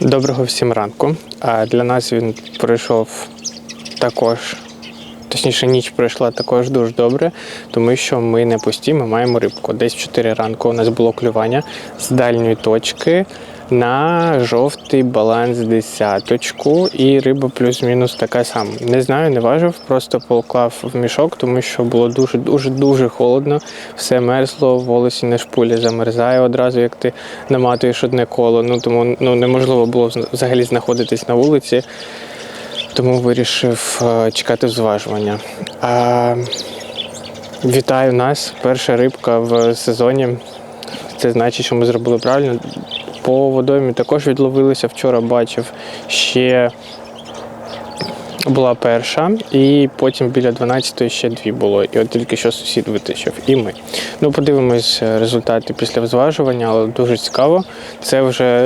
Доброго всім ранку. Для нас він пройшов також, точніше, ніч пройшла також дуже добре, тому що ми не пусті, ми маємо рибку. Десь в 4 ранку у нас було клювання з дальньої точки на жовтий баланс десяточку, і риба плюс-мінус така сама. Не знаю, не важив, просто поклав в мішок, тому що було дуже дуже дуже холодно. Все мерзло, волосі на шпулі замерзає одразу, як ти наматуєш одне коло. Ну тому ну неможливо було взагалі знаходитись на вулиці. Тому вирішив е, чекати зважування. А, вітаю нас! Перша рибка в сезоні. Це значить, що ми зробили правильно. По водоймі також відловилися. Вчора бачив ще була перша, і потім біля 12-ї ще дві було. І от тільки що сусід витащив, і ми. Ну, подивимось е, результати після зважування, але дуже цікаво. Це вже